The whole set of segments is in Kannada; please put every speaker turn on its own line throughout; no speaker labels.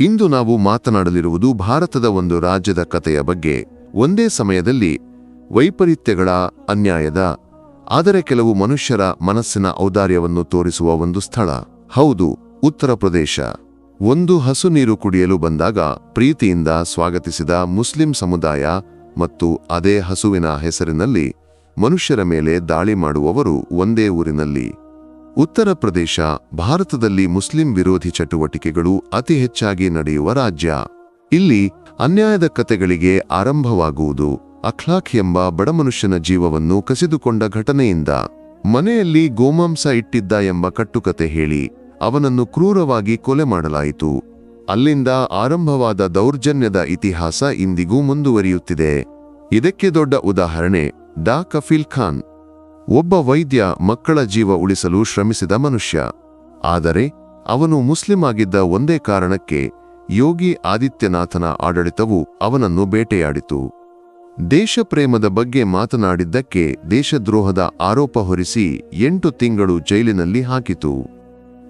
ಇಂದು ನಾವು ಮಾತನಾಡಲಿರುವುದು ಭಾರತದ ಒಂದು ರಾಜ್ಯದ ಕಥೆಯ ಬಗ್ಗೆ. ಒಂದೇ ಸಮಯದಲ್ಲಿ ವೈಪರೀತ್ಯಗಳ ಅನ್ಯಾಯದ, ಆದರೆ ಕೆಲವು ಮನುಷ್ಯರ ಮನಸ್ಸಿನ ಔದಾರ್ಯವನ್ನು ತೋರಿಸುವ ಒಂದು ಸ್ಥಳ. ಹೌದು, ಉತ್ತರ ಪ್ರದೇಶ. ಒಂದು ಹಸು ನೀರು ಕುಡಿಯಲು ಬಂದಾಗ ಪ್ರೀತಿಯಿಂದ ಸ್ವಾಗತಿಸಿದ ಮುಸ್ಲಿಂ ಸಮುದಾಯ ಮತ್ತು ಅದೇ ಹಸುವಿನ ಹೆಸರಿನಲ್ಲಿ ಮನುಷ್ಯರ ಮೇಲೆ ದಾಳಿ ಮಾಡುವವರು ಒಂದೇ ಊರಿನಲ್ಲಿ. ಉತ್ತರ ಪ್ರದೇಶ, ಭಾರತದಲ್ಲಿ ಮುಸ್ಲಿಂ ವಿರೋಧಿ ಚಟುವಟಿಕೆಗಳು ಅತಿ ಹೆಚ್ಚಾಗಿ ನಡೆಯುವ ರಾಜ್ಯ. ಇಲ್ಲಿ ಅನ್ಯಾಯದ ಕತೆಗಳಿಗೆ ಆರಂಭವಾಗುವುದು ಅಖ್ಲಾಖ್ ಎಂಬ ಬಡಮನುಷ್ಯನ ಜೀವವನ್ನು ಕಸಿದುಕೊಂಡ ಘಟನೆಯಿಂದ. ಮನೆಯಲ್ಲಿ ಗೋಮಾಂಸ ಇಟ್ಟಿದ್ದ ಎಂಬ ಕಟ್ಟುಕತೆ ಹೇಳಿ ಅವನನ್ನು ಕ್ರೂರವಾಗಿ ಕೊಲೆ ಮಾಡಲಾಯಿತು. ಅಲ್ಲಿಂದ ಆರಂಭವಾದ ದೌರ್ಜನ್ಯದ ಇತಿಹಾಸ ಇಂದಿಗೂ ಮುಂದುವರಿಯುತ್ತಿದೆ. ಇದಕ್ಕೆ ದೊಡ್ಡ ಉದಾಹರಣೆ ಡಾ ಕಫೀಲ್ ಖಾನ್. ಒಬ್ಬ ವೈದ್ಯ ಮಕ್ಕಳ ಜೀವ ಉಳಿಸಲು ಶ್ರಮಿಸಿದ ಮನುಷ್ಯ. ಆದರೆ ಅವನು ಮುಸ್ಲಿಂ ಆಗಿದ್ದ ಒಂದೇ ಕಾರಣಕ್ಕೆ ಯೋಗಿ ಆದಿತ್ಯನಾಥನ ಆಡಳಿತವು ಅವನನ್ನು ಬೇಟೆಯಾಡಿತು. ದೇಶಪ್ರೇಮದ ಬಗ್ಗೆ ಮಾತನಾಡಿದ್ದಕ್ಕೆ ದೇಶದ್ರೋಹದ ಆರೋಪ ಹೊರಿಸಿ ಎಂಟು ತಿಂಗಳು ಜೈಲಿನಲ್ಲಿ ಹಾಕಿತು.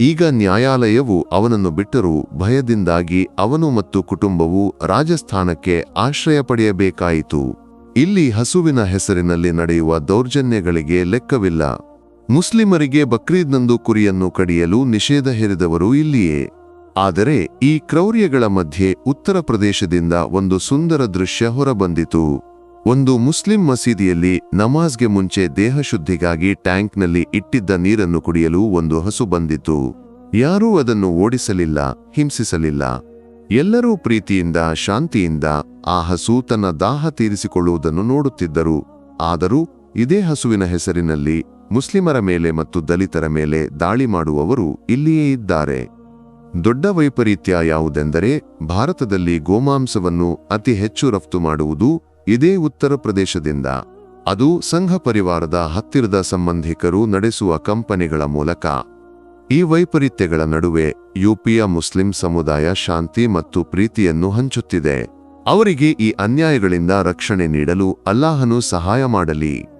ಈಗ ನ್ಯಾಯಾಲಯವು ಅವನನ್ನು ಬಿಟ್ಟರೂ ಭಯದಿಂದಾಗಿ ಅವನು ಮತ್ತು ಕುಟುಂಬವು ರಾಜಸ್ಥಾನಕ್ಕೆ ಆಶ್ರಯ ಪಡೆಯಬೇಕಾಯಿತು. ಇಲ್ಲಿ ಹಸುವಿನ ಹೆಸರಿನಲ್ಲಿ ನಡೆಯುವ ದೌರ್ಜನ್ಯಗಳಿಗೆ ಲೆಕ್ಕವಿಲ್ಲ. ಮುಸ್ಲಿಮರಿಗೆ ಬಕ್ರೀದ್ನಂದು ಕುರಿಯನ್ನು ಕಡಿಯಲು ನಿಷೇಧ ಹೇರಿದವರು ಇಲ್ಲಿಯೇ. ಆದರೆ ಈ ಕ್ರೌರ್ಯಗಳ ಮಧ್ಯೆ ಉತ್ತರ ಪ್ರದೇಶದಿಂದ ಒಂದು ಸುಂದರ ದೃಶ್ಯ ಹೊರಬಂದಿತು. ಒಂದು ಮುಸ್ಲಿಂ ಮಸೀದಿಯಲ್ಲಿ ನಮಾಜ್ಗೆ ಮುಂಚೆ ದೇಹಶುದ್ಧಿಗಾಗಿ ಟ್ಯಾಂಕ್ನಲ್ಲಿ ಇಟ್ಟಿದ್ದ ನೀರನ್ನು ಕುಡಿಯಲು ಒಂದು ಹಸು ಬಂದಿತು ಯಾರೂ ಅದನ್ನು ಓಡಿಸಲಿಲ್ಲ, ಹಿಂಸಿಸಲಿಲ್ಲ. ಎಲ್ಲರೂ ಪ್ರೀತಿಯಿಂದ, ಶಾಂತಿಯಿಂದ ಆ ಹಸು ತನ್ನ ದಾಹ ತೀರಿಸಿಕೊಳ್ಳುವುದನ್ನು ನೋಡುತ್ತಿದ್ದರು. ಆದರೂ ಇದೇ ಹಸುವಿನ ಹೆಸರಿನಲ್ಲಿ ಮುಸ್ಲಿಮರ ಮೇಲೆ ಮತ್ತು ದಲಿತರ ಮೇಲೆ ದಾಳಿ ಮಾಡುವವರು ಇಲ್ಲಿಯೇ ಇದ್ದಾರೆ. ದೊಡ್ಡ ವೈಪರೀತ್ಯ ಯಾವುದೆಂದರೆ ಭಾರತದಲ್ಲಿ ಗೋಮಾಂಸವನ್ನು ಅತಿ ಹೆಚ್ಚು ರಫ್ತು ಮಾಡುವುದು ಇದೇ ಉತ್ತರ ಪ್ರದೇಶದಿಂದ. ಅದು ಸಂಘ ಪರಿವಾರದ ಹತ್ತಿರದ ಸಂಬಂಧಿಕರು ನಡೆಸುವ ಕಂಪನಿಗಳ ಮೂಲಕ. ಈ ವೈಪರೀತ್ಯಗಳ ನಡುವೆ ಯುಪಿಯ ಮುಸ್ಲಿಂ ಸಮುದಾಯ ಶಾಂತಿ ಮತ್ತು ಪ್ರೀತಿಯನ್ನು ಹಂಚುತ್ತಿದೆ. ಅವರಿಗೆ ಈ ಅನ್ಯಾಯಗಳಿಂದ ರಕ್ಷಣೆ ನೀಡಲು ಅಲ್ಲಾಹನು ಸಹಾಯ ಮಾಡಲಿ.